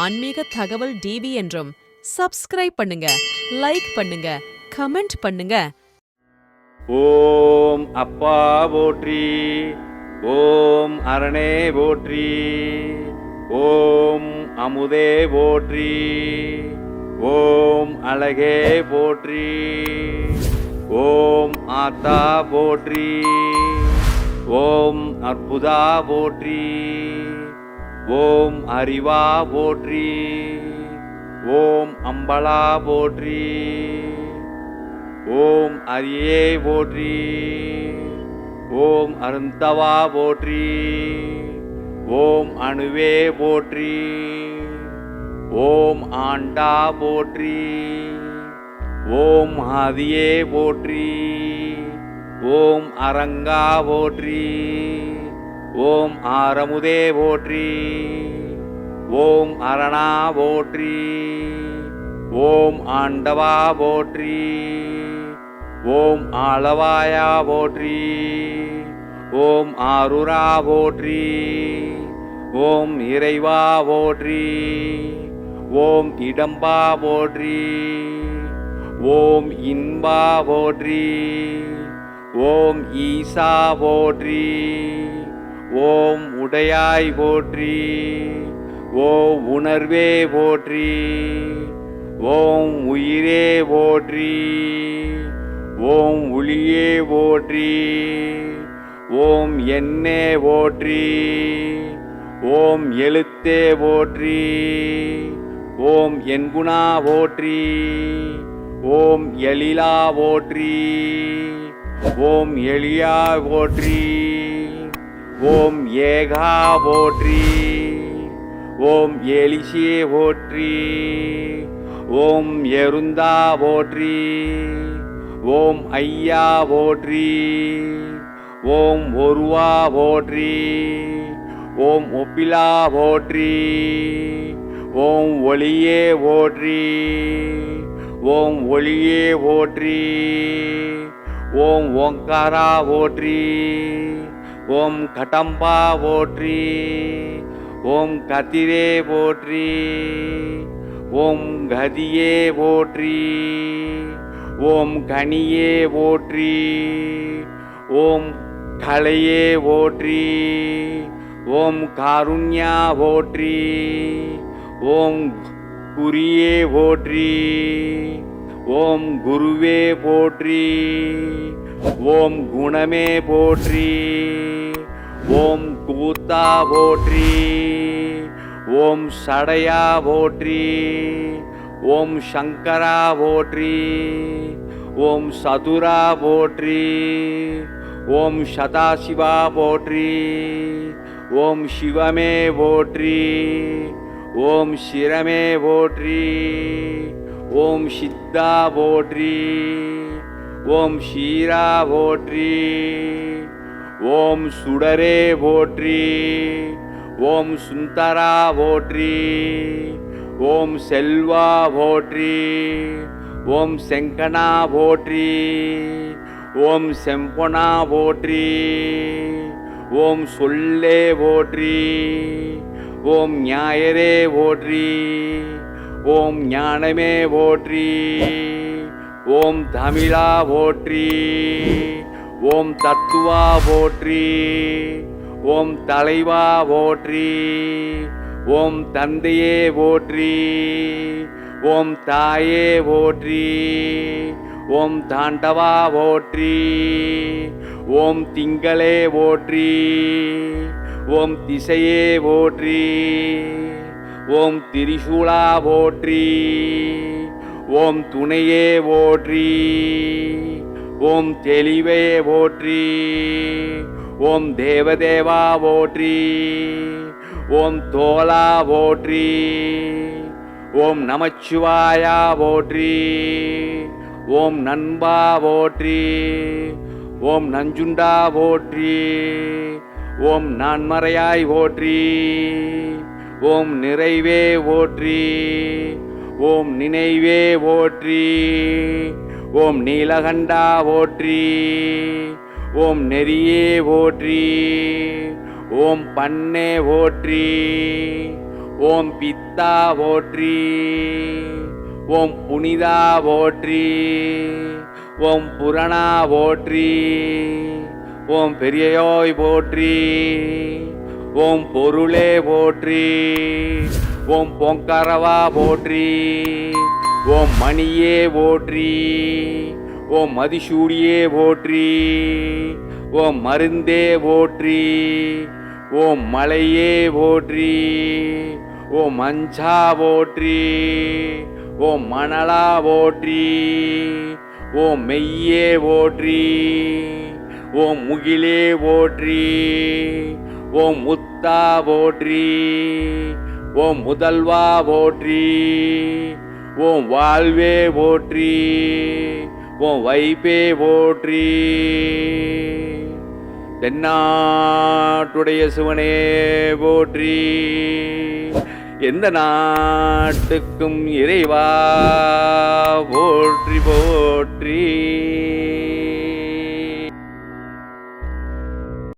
ஆன்மீக தகவல் டிவி என்றும் சப்ஸ்கிரைப் பண்ணுங்க லைக் பண்ணுங்க கமெண்ட் பண்ணுங்க. ஓம் அப்பா போற்றி ஓம் அரணே போற்றி ஓம் அமுதே போற்றி ஓம் அழகே போற்றி ஓம் ஆத்தா போற்றி ஓம் அற்புதா போற்றி. ஓம் அறிவா போற்றி. ஓம் அம்பலா போற்றி. ஓம் அரியே போற்றி. ஓம் அருந்தவா போற்றி. ஓம் அணுவே போற்றி. ஓம் ஆண்டா போற்றி. ஓம் ஆதியே போற்றி. ஓம் அரங்கா போற்றி. ஓம் ஆரமுதே போற்றி. ஓம் அரணா போற்றி. ஓம் ஆண்டவா போற்றி. ஓம் ஆளவாயா போற்றி. ஓம் ஆருரா போற்றி. ஓம் இறைவா போற்றி. ஓம் இடம்பா போற்றி. ஓம் இன்பா போற்றி. ஓம் ஈசா போற்றி. ஓம் உடையாய் போற்றி ஓம் உணர்வே போற்றி ஓம் உயிரே போற்றி ஓம் ஒளியே போற்றி ஓம் எண்ணே போற்றி ஓம் எழுத்தே போற்றி ஓம் என்குணா போற்றி ஓம் எழிலா போற்றி ஓம் எளியா போற்றி. ஓம் ஏகா போற்றி. ஓம் எலிசியே போற்றி. ஓம் எருந்தா போற்றி. ஓம் ஐயா போற்றி. ஓம் ஒருவா போற்றி. ஓம் ஒப்பிலா போற்றி. ஓம் ஒளியே போற்றி. ஓம் ஒளியே போற்றி. ஓம் ஓங்காரா போற்றி. ஓம் கடம்பா போற்றி ஓம் கதிரே போற்றி ஓம் கதியே போற்றி ஓம் கனியே போற்றி ஓம் கலையே போற்றி ஓம் காருண்யா போற்றி ஓம் குறியே போற்றி ஓம் குருவே போற்றி ஓம் குணமே போற்றி. ஓம் கூத்தா போற்றி ஓம் சடையா போற்றி ஓம் சங்கரா போற்றி ஓம் சதுரா போற்றி ஓம் சதாசிவா போற்றி ஓம் சிவமே போற்றி ஓம் சிரமே போற்றி ஓம் சித்தா போற்றி ஓம் ஷீரா போற்றி. ஓம் சுடரே போற்றி ஓம் சுந்தரா போற்றி ஓம் செல்வா போற்றி ஓம் செங்கனா போற்றி ஓம் செம்பொனா போற்றி ஓம் சொல்லே போற்றி ஓம் ஞாயரே போற்றி ஓம் ஞானமே போற்றி ஓம் தமிழா போற்றி. ஓம் தத்துவா போற்றி. ஓம் தலைவா போற்றி. ஓம் தந்தையே போற்றி. ஓம் தாயே போற்றி. ஓம் தாண்டவா போற்றி. ஓம் திங்களே போற்றி. ஓம் திசையே போற்றி. ஓம் திரிசூலா போற்றி. ஓம் துணையே போற்றி. ஓம் தெளிவே போற்றி. ஓம் தேவதேவா போற்றி. ஓம் தோலா போற்றி. ஓம் நமச்சிவாயா போற்றி. ஓம் நண்பா போற்றி. ஓம் நஞ்சுண்டா போற்றி. ஓம் நான்மறையாய் போற்றி. ஓம் நிறைவே போற்றி. ஓம் நினைவே போற்றி. ஓம் நீலகண்டா ஓற்றி ஓம் நெறியே ஓற்றி ஓம் பண்ணே ஓற்றி ஓம் பித்தா ஓற்றி ஓம் புனிதா ஓற்றி ஓம் புரணா ஓற்றி ஓம் பெரியயோய் போற்றி ஓம் பொருளே போற்றி ஓம் பொங்கரவா போற்றி ஓம் மணியே போற்றி ஓம் மதிசூடியே போற்றி ஓம் மருந்தே போற்றி ஓம் மலையே போற்றி ஓம் மஞ்சா போற்றி ஓம் மணலா போற்றி ஓம் மெய்யே போற்றி ஓம் முகிலே போற்றி ஓம் முத்தா போற்றி ஓம் முதல்வா போற்றி. ஓம் வாழ்வே போற்றி ஓம் வைப்பே போற்றி. தென்னாட்டுடைய சிவனே போற்றி. எந்த நாட்டுக்கும் இறைவா போற்றி போற்றி.